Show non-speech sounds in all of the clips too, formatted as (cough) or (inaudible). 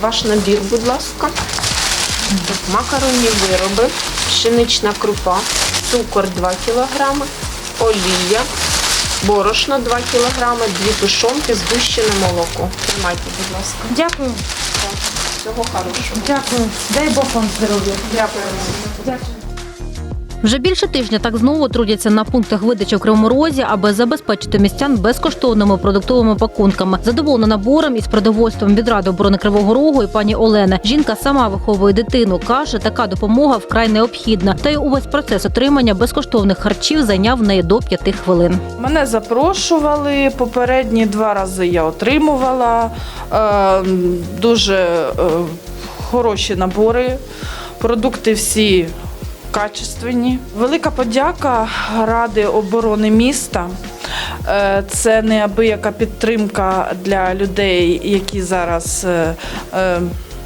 Ваш набір, будь ласка. Макаронні вироби, пшенична крупа, цукор 2 кг, олія, борошно 2 кг, дві тушонки, згущене молоко. Тримайте, будь ласка. Дякую, Всього хорошого. дякую. Дай Бог вам здоров'я. Дякую. Дякую. Вже більше тижня так знову трудяться на пунктах видачі в Кривому Розі, аби забезпечити містян безкоштовними продуктовими пакунками. Задоволена набором із продовольством від Ради оборони Кривого Рогу і пані Олена. Жінка сама виховує дитину. каже, така допомога вкрай необхідна. Та й увесь процес отримання безкоштовних харчів зайняв в неї до п'яти хвилин. Мене запрошували. Попередні два рази я отримувала е, дуже е, хороші набори. Продукти всі качественні. Велика подяка Ради оборони міста. Е, Це неабияка підтримка для людей, які зараз е, е,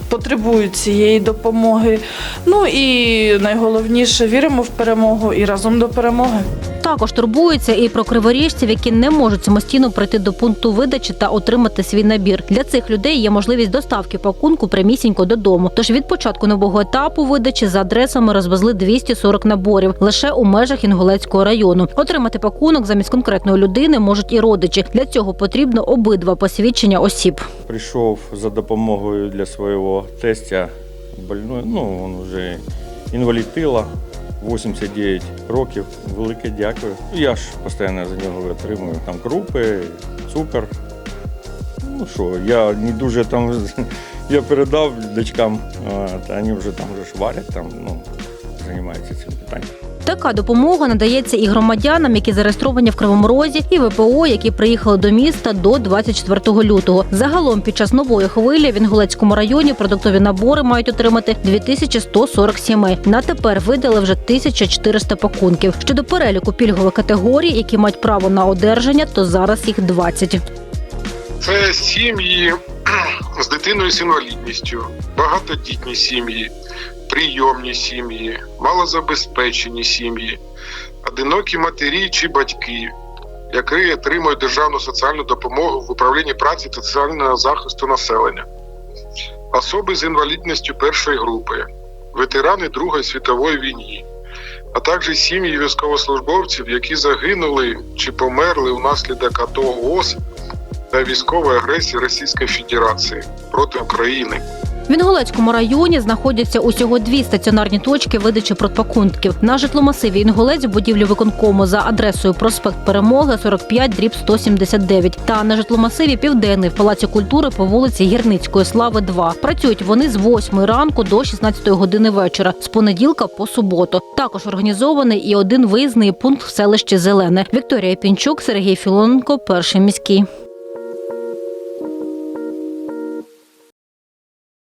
потребують цієї допомоги. Ну і найголовніше віримо в перемогу і разом до перемоги. Також турбуються і про криворіжців, які не можуть самостійно прийти до пункту видачі та отримати свій набір. Для цих людей є можливість доставки пакунку прямісінько додому. Тож від початку нового етапу видачі за адресами розвезли 240 наборів лише у межах Інгулецького району. Отримати пакунок замість конкретної людини можуть і родичі. Для цього потрібно обидва посвідчення осіб. Прийшов за допомогою для свого тестя больной, ну він вже інвалід тила, 89 років. Велике дякую. Я ж постійно за нього отримую там крупи, цукор. Ну що, я не дуже там (laughs) я передав дочкам, а, та вони вже там вже шварять там, ну, займаються цим питанням. Така допомога надається і громадянам, які зареєстровані в Кривому Розі, і ВПО, які приїхали до міста до 24 лютого. Загалом під час нової хвилі в Інгулецькому районі продуктові набори мають отримати 2140 сімей. На тепер видали вже 1400 пакунків. Щодо переліку пільгових категорій, які мають право на одержання, то зараз їх 20. Це сім'ї з дитиною з інвалідністю, багатодітні сім'ї, прийомні сім'ї, малозабезпечені сім'ї, одинокі матері чи батьки, які отримують державну соціальну допомогу в управлінні праці та соціального захисту населення, особи з інвалідністю першої групи, ветерани Другої світової війни, а також сім'ї військовослужбовців, які загинули чи померли внаслідок АТО ООС та військової агресії Російської Федерації проти України. В Інгулецькому районі знаходяться усього дві стаціонарні точки видачі продпакунків. На житломасиві Інгулець в будівлі виконкому за адресою проспект Перемоги 45 дріб 179 та на житломасиві Південний в Палаці культури по вулиці Гірницької Слави 2. Працюють вони з 8 ранку до 16 години вечора, з понеділка по суботу. Також організований і один виїзний пункт в селищі Зелене. Вікторія Пінчук, Сергій Філоненко, перший міський.